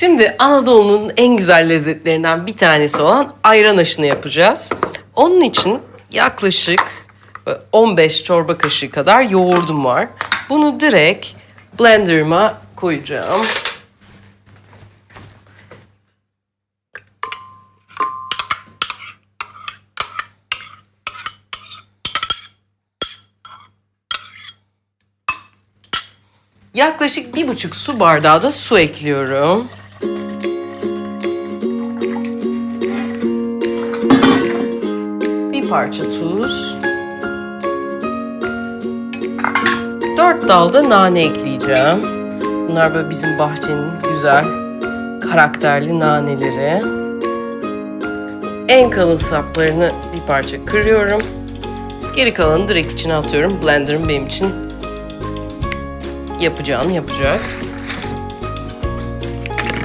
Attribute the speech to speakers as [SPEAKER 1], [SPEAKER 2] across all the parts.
[SPEAKER 1] Şimdi Anadolu'nun en güzel lezzetlerinden bir tanesi olan ayran aşını yapacağız. Onun için yaklaşık e, 15 çorba kaşığı kadar yoğurdum var. Bunu direkt blenderıma koyacağım. Yaklaşık bir buçuk su bardağı da su ekliyorum. Parça tuz. Dört dal da nane ekleyeceğim. Bunlar böyle bizim bahçenin güzel, karakterli naneleri. En kalın saplarını bir parça kırıyorum. Geri kalanı direkt içine atıyorum. Blenderım benim için yapacağını yapacak.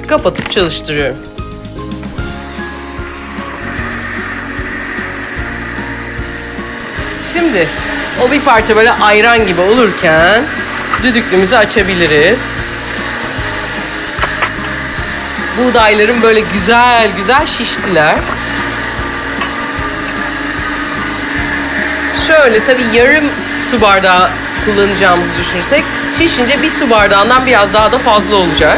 [SPEAKER 1] Kapatıp çalıştırıyorum. Şimdi o bir parça böyle ayran gibi olurken düdüklümüzü açabiliriz. Buğdayların böyle güzel güzel şiştiler. Şöyle tabii yarım su bardağı kullanacağımızı düşünürsek şişince bir su bardağından biraz daha da fazla olacak.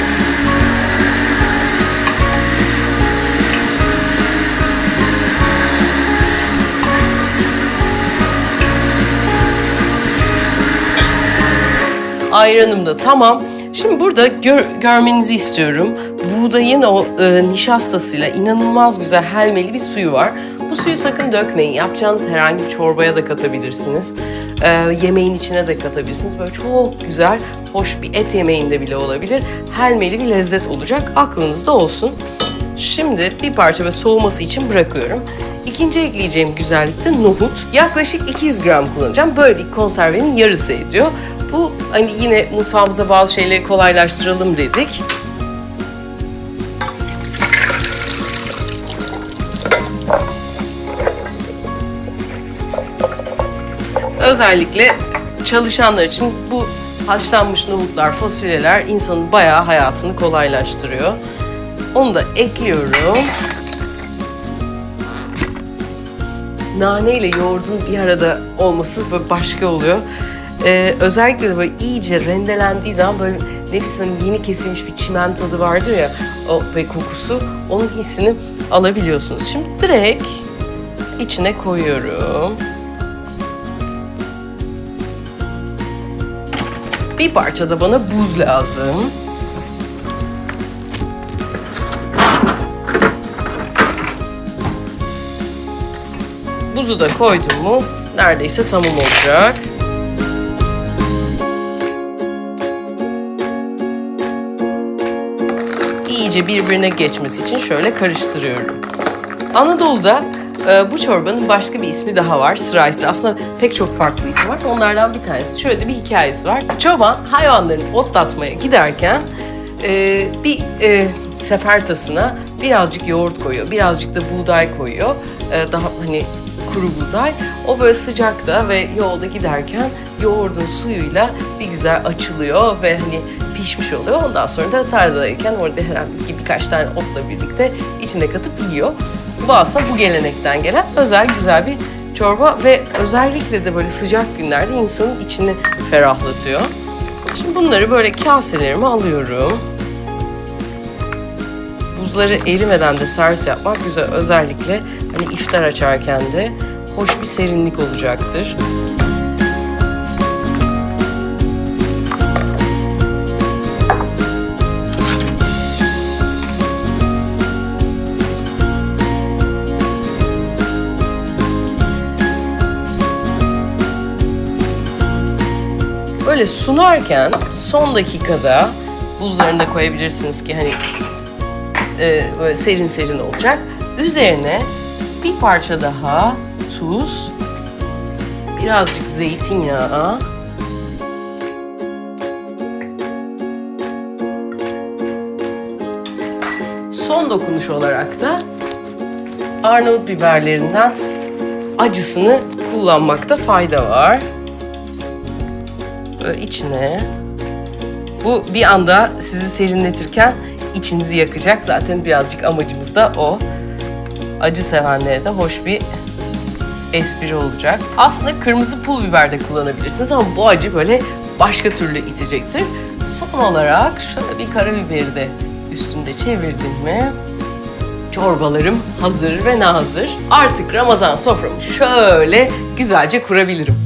[SPEAKER 1] Ayranım da tamam. Şimdi burada gör, görmenizi istiyorum. Buğdayın o e, nişastasıyla inanılmaz güzel helmeli bir suyu var. Bu suyu sakın dökmeyin. Yapacağınız herhangi bir çorbaya da katabilirsiniz. E, yemeğin içine de katabilirsiniz. Böyle çok güzel, hoş bir et yemeğinde bile olabilir. Helmeli bir lezzet olacak. Aklınızda olsun. Şimdi bir parça ve soğuması için bırakıyorum. İkinci ekleyeceğim güzellik de nohut. Yaklaşık 200 gram kullanacağım. Böyle bir konservenin yarısı ediyor. Bu hani yine mutfağımıza bazı şeyleri kolaylaştıralım dedik. Özellikle çalışanlar için bu haşlanmış nohutlar, fasulyeler insanın bayağı hayatını kolaylaştırıyor. Onu da ekliyorum. Nane ile yoğurdun bir arada olması böyle başka oluyor. Ee, özellikle de böyle iyice rendelendiği zaman böyle nefis hani yeni kesilmiş bir çimen tadı vardır ya o ve kokusu onun hissini alabiliyorsunuz. Şimdi direkt içine koyuyorum. Bir parça da bana buz lazım. Buzu da koydum mu neredeyse tamam olacak. İyice birbirine geçmesi için şöyle karıştırıyorum. Anadolu'da e, bu çorbanın başka bir ismi daha var. Sıra sıra. Aslında pek çok farklı ismi var. Onlardan bir tanesi. Şöyle bir hikayesi var. Çoban hayvanlarını otlatmaya giderken e, bir e, sefertasına birazcık yoğurt koyuyor. Birazcık da buğday koyuyor. E, daha hani kuru buğday. O böyle sıcakta ve yolda giderken yoğurdun suyuyla bir güzel açılıyor ve hani pişmiş oluyor. Ondan sonra da tarladayken orada herhangi birkaç tane otla birlikte içine katıp yiyor. Bu aslında bu gelenekten gelen özel güzel bir çorba ve özellikle de böyle sıcak günlerde insanın içini ferahlatıyor. Şimdi bunları böyle kaselerime alıyorum. Buzları erimeden de servis yapmak güzel. Özellikle hani iftar açarken de hoş bir serinlik olacaktır. Böyle sunarken son dakikada buzlarını da koyabilirsiniz ki hani e, serin serin olacak. Üzerine bir parça daha tuz, birazcık zeytinyağı, son dokunuş olarak da Arnavut biberlerinden acısını kullanmakta fayda var. Böyle içine bu bir anda sizi serinletirken içinizi yakacak. Zaten birazcık amacımız da o. Acı sevenlere de hoş bir espri olacak. Aslında kırmızı pul biber de kullanabilirsiniz ama bu acı böyle başka türlü itecektir. Son olarak şöyle bir karabiberi de üstünde çevirdim mi çorbalarım hazır ve nazır. Artık Ramazan soframı şöyle güzelce kurabilirim.